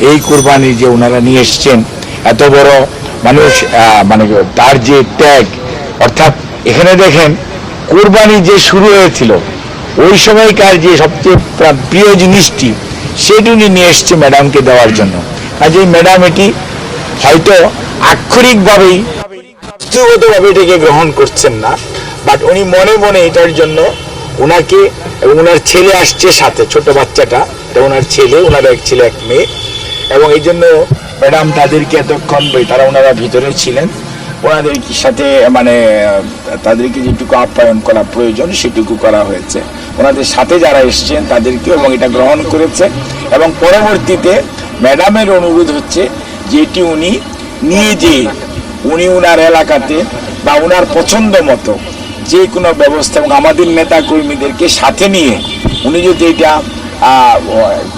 এই কোরবানি যে ওনারা নিয়ে এসছেন, এত বড় মানুষ মানে তার যে ত্যাগ, অর্থাৎ এখানে দেখেন, কোরবানি যে শুরু হয়েছিল, ওই সময়কার যে সবচেয়ে প্রিয় জিনিসটি, সেটি উনি নিয়ে এসছে ম্যাডামকে দেওয়ার জন্য। কাজে ম্যাডাম এটি হয়তো আক্ষরিকভাবেই বস্তুগতভাবে এটাকে গ্রহণ করছেন না, বাট উনি মনে মনে এটার জন্য ওনাকে এবং ওনার ছেলে আসছে সাথে, ছোট বাচ্চাটা ওনার ছেলে ওনার এক ছেলে, এক মেয়ে। এবং এই জন্য ম্যাডাম তাদেরকে এতক্ষণ তারা ওনারা ভিতরে ছিলেন। ওনাদের সাথে মানে তাদেরকে যেটুকু আপ্যায়ন করা প্রয়োজন, সেটুকু করা হয়েছে। ওনাদের সাথে যারা এসছেন তাদেরকে এবং এটা গ্রহণ করেছে। এবং পরবর্তীতে ম্যাডামের অনুরোধ হচ্ছে যেটি উনি নিয়ে যে উনি উনার এলাকাতে বা ওনার পছন্দ মতো যে কোনো ব্যবস্থা এবং আমাদের নেতা কর্মীদেরকে সাথে নিয়ে উনি যদি এটা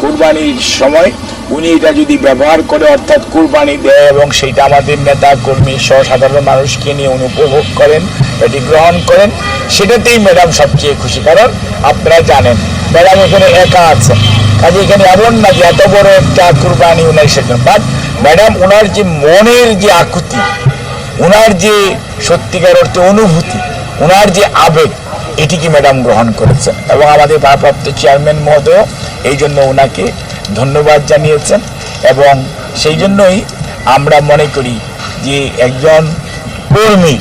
কোরবানির সময় উনি এটা যদি ব্যবহার করে, অর্থাৎ কোরবানি দেয় এবং সেইটা আমাদের নেতা, কর্মী সহ সাধারণ মানুষকে নিয়ে উনি উপভোগ করেন, এটি গ্রহণ করেন, সেটাতেই ম্যাডাম সবচেয়ে খুশি। কারণ আপনারা জানেন, ম্যাডাম এখানে একা আছেন। কাজে এখানে এমন না যে এত বড় একটা কোরবানি উনার সেজন্য বাট ম্যাডাম ওনার যে মনের যে আকুতি ওনার যে সত্যিকার অর্থে অনুভূতি ওনার যে আবেগ এটিকে ম্যাডাম গ্রহণ করেছেন? এবং আমাদের ভারপ্রাপ্ত চেয়ারম্যান মহোদয় এই জন্য ওনাকে ধন্যবাদ জানিয়েছেন এবং সেই জন্যই আমরা মনে করি যে একজন কর্মী,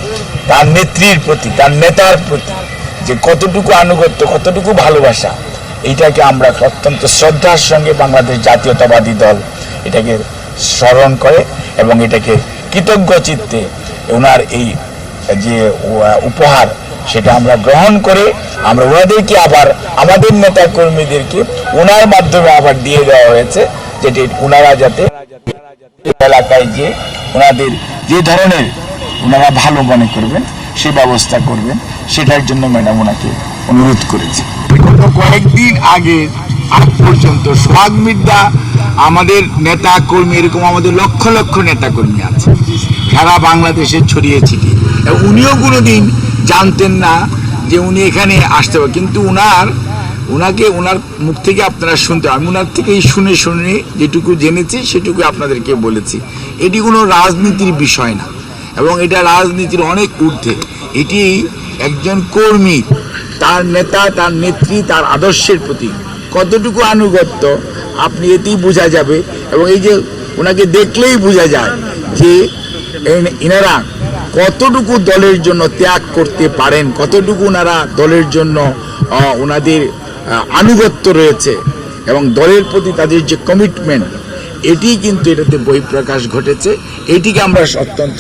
তার নেত্রীর প্রতি, তার নেতার প্রতি যে কতটুকু আনুগত্য, কতটুকু ভালোবাসা এইটাকে আমরা অত্যন্ত শ্রদ্ধার সঙ্গে বাংলাদেশ জাতীয়তাবাদী দল এটাকে স্মরণ করে এবং এটাকে কৃতজ্ঞ চিত্তে ওনার এই যে উপহার সেটা আমরা গ্রহণ করে আমরা ওনাদেরকে আবার, আমাদের নেতা কর্মীদেরকে ওনার মাধ্যমে আবার দিয়ে দেওয়া হয়েছে, যেটি ওনারা যাতে এলাকায় যে ওনাদের যে ধরনের ওনারা ভালো মনে করবেন, সে ব্যবস্থা করবেন, সেটার জন্য ম্যাডাম ওনাকে অনুরোধ করেছে। গত কয়েকদিন আগে, আজ পর্যন্ত সোহাগ মির্জা আমাদের নেতা কর্মী, এরকম আমাদের লক্ষ লক্ষ নেতা কর্মী আছে, সারা বাংলাদেশে ছড়িয়ে ছিটিয়ে। উনিও কোনোদিন জানতেন না যে উনি এখানে আসতে পারে। কিন্তু উনার ওনাকে ওনার মুখ থেকে আপনারা শুনতে আমি ওনার থেকেই শুনে শুনে যেটুকু জেনেছি, সেটুকু আপনাদেরকে বলেছি। এটি কোনো রাজনীতির বিষয় না। এবং এটা রাজনীতির অনেক ঊর্ধ্বে। এটি একজন কর্মী, তার নেতা, তার নেত্রী, তার আদর্শের প্রতি কতটুকু আনুগত্য, আপনি এতেই বোঝা যাবে। এবং এই যে ওনাকে দেখলেই বোঝা যায় যে এন- এনারা কতটুকু দলের জন্য ত্যাগ করতে পারেন, কতটুকু ওনারা দলের জন্য ওনাদের আনুগত্য রয়েছে এবং দলের প্রতি তাদের যে কমিটমেন্ট এটি কিন্তু এটাতে বহিঃপ্রকাশ ঘটেছে, এটিকে আমরা অত্যন্ত